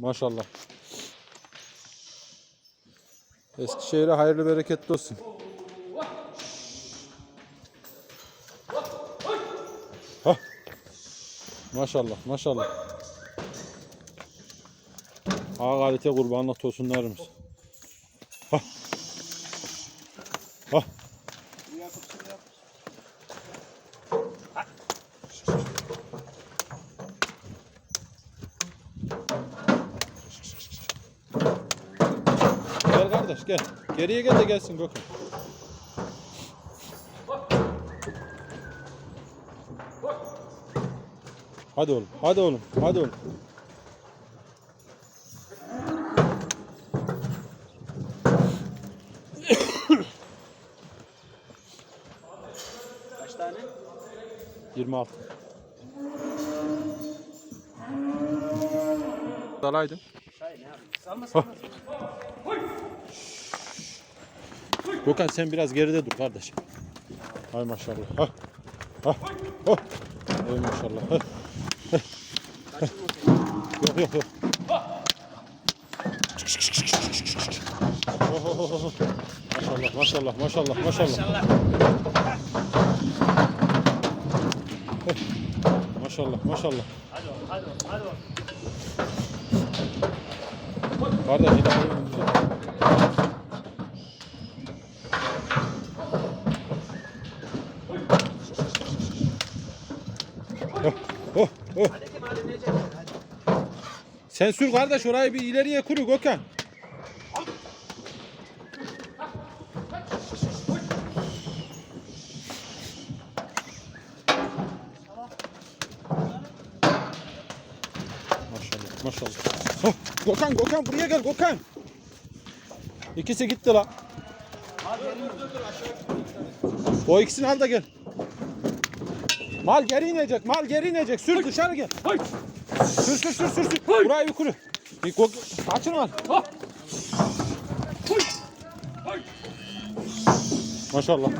Maşallah. Eskişehir'e hayırlı bereketli olsun. Hah. Maşallah maşallah. Ha kalite kurbanlık tosunlarımız. Hah. Hah. Gel kardeş gel. Geriye gel de gelsin Gökhan. Hadi oğlum, hadi oğlum, hadi oğlum. Kaç tane? 26. Dalaydım. Çay ne yapayım? Salma salma. Gökhan sen biraz geride dur kardeş. Hay maşallah. Ha. Ha. Ha. Ey maşallah. Ha. Seni. Yok yok yok. Maşallah maşallah maşallah maşallah. Maşallah. Maşallah. Hadi hadi hadi. Kardeş ileride. Oh, oh, oh. Sen sür kardeş orayı bir ileriye kuru Gökhan. Maşallah maşallah. Oh, Gökhan Gökhan buraya gel Gökhan. İkisi gitti la. O ikisini al da gel. Mal geri inecek, mal geri inecek. Sür dışarı gel. Sür sür sür sür. sür. Burayı yukarı. Bir gok kaçırma. Maşallah.